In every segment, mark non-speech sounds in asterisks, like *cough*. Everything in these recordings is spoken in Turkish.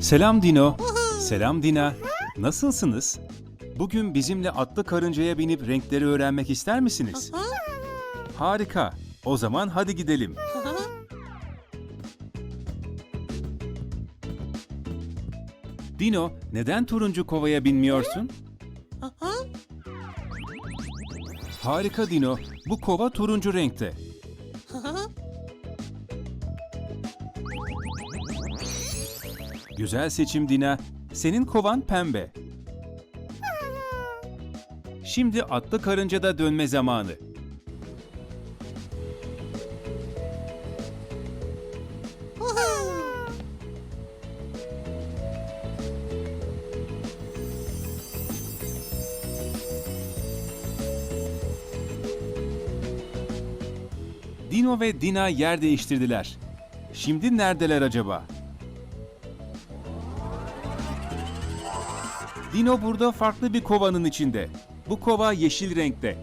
Selam Dino. Selam Dina. Nasılsınız? Bugün bizimle atlı karıncaya binip renkleri öğrenmek ister misiniz? Harika. O zaman hadi gidelim. Dino, neden turuncu kovaya binmiyorsun? Harika Dino. Bu kova turuncu renkte. *laughs* Güzel seçim Dina. Senin kovan pembe. *laughs* Şimdi atlı karıncada dönme zamanı. Dino ve Dina yer değiştirdiler. Şimdi neredeler acaba? Dino burada farklı bir kovanın içinde. Bu kova yeşil renkte.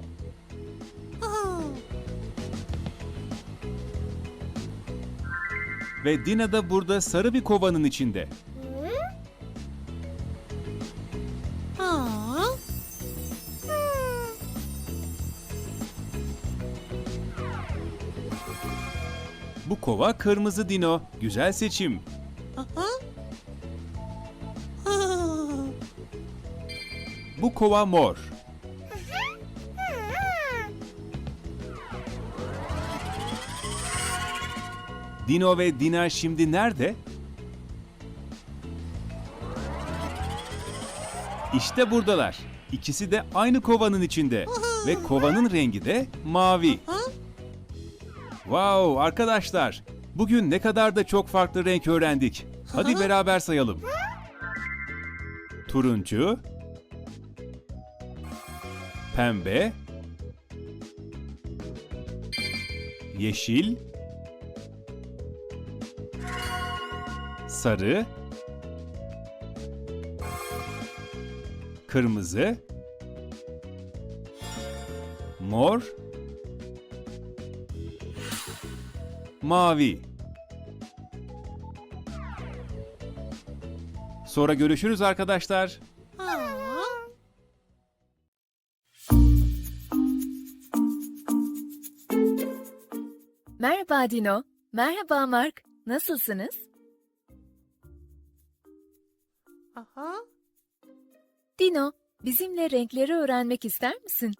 Ve Dina da burada sarı bir kovanın içinde. Bu kova kırmızı Dino. Güzel seçim. Bu kova mor. Dino ve Dina şimdi nerede? İşte buradalar. İkisi de aynı kovanın içinde ve kovanın rengi de mavi. Wow arkadaşlar, bugün ne kadar da çok farklı renk öğrendik. Hadi *laughs* beraber sayalım. Turuncu, pembe, yeşil, sarı, kırmızı, mor, mavi. Sonra görüşürüz arkadaşlar. Merhaba Dino. Merhaba Mark. Nasılsınız? Dino, bizimle renkleri öğrenmek ister misin?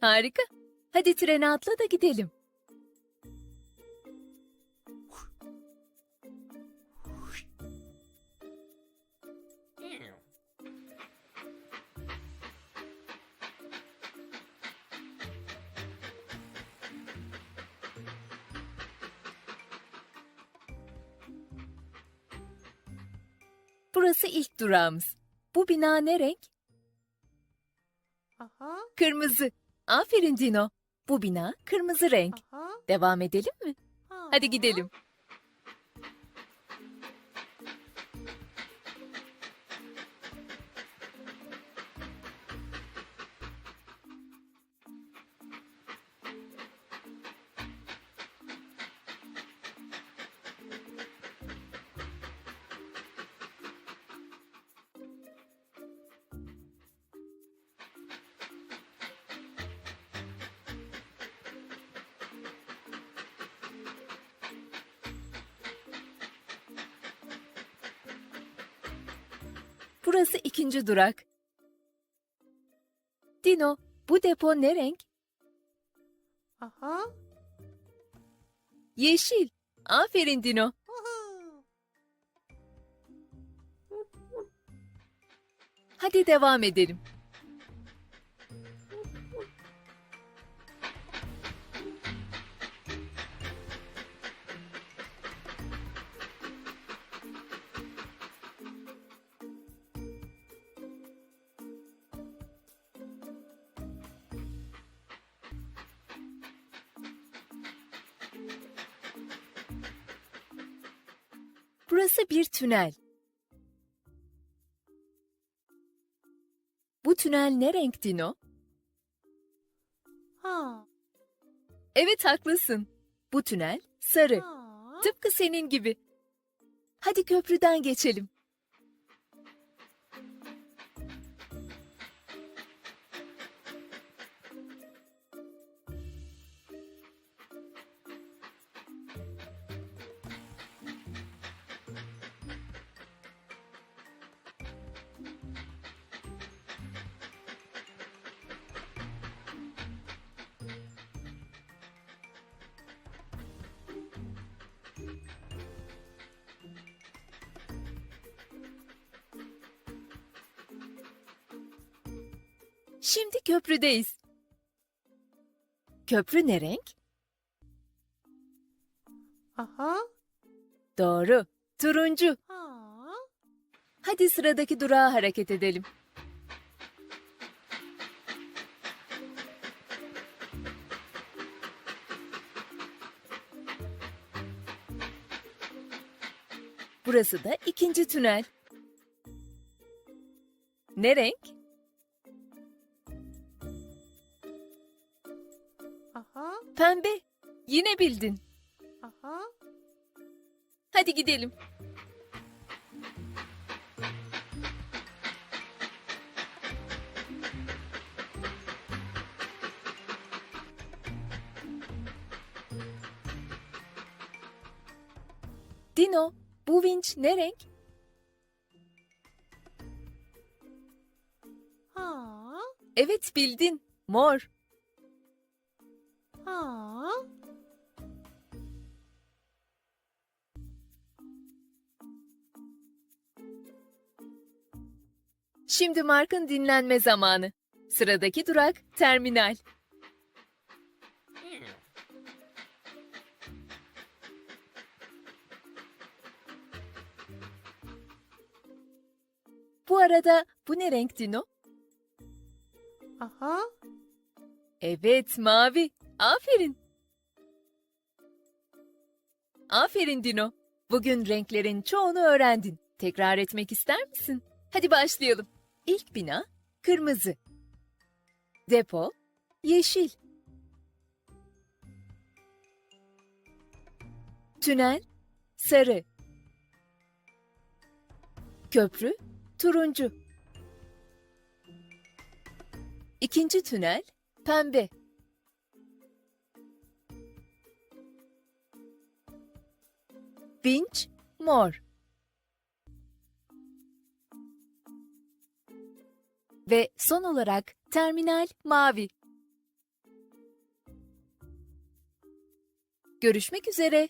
Harika. Hadi trene atla da gidelim. Burası ilk durağımız. Bu bina ne renk? Kırmızı. Aferin Dino. Bu bina kırmızı renk. Devam edelim mi? Hadi gidelim. Burası ikinci durak. Dino, bu depo ne renk? Yeşil. Aferin Dino. Hadi devam edelim. Burası bir tünel. Bu tünel ne renk Dino? Evet haklısın. Bu tünel sarı. Tıpkı senin gibi. Hadi köprüden geçelim. Şimdi köprüdeyiz. Köprü ne renk? Doğru. Turuncu. Hadi sıradaki durağa hareket edelim. Burası da ikinci tünel. Ne renk? Pembe. Yine bildin. Hadi gidelim. Dino, bu vinç ne renk? Evet bildin. Mor. Şimdi Mark'ın dinlenme zamanı. Sıradaki durak terminal. Bu arada bu ne renk Dino? Evet mavi. Aferin. Aferin Dino. Bugün renklerin çoğunu öğrendin. Tekrar etmek ister misin? Hadi başlayalım. İlk bina kırmızı. Depo yeşil. Tünel sarı. Köprü turuncu. İkinci tünel pembe. Vinç mor. Ve son olarak terminal mavi. Görüşmek üzere.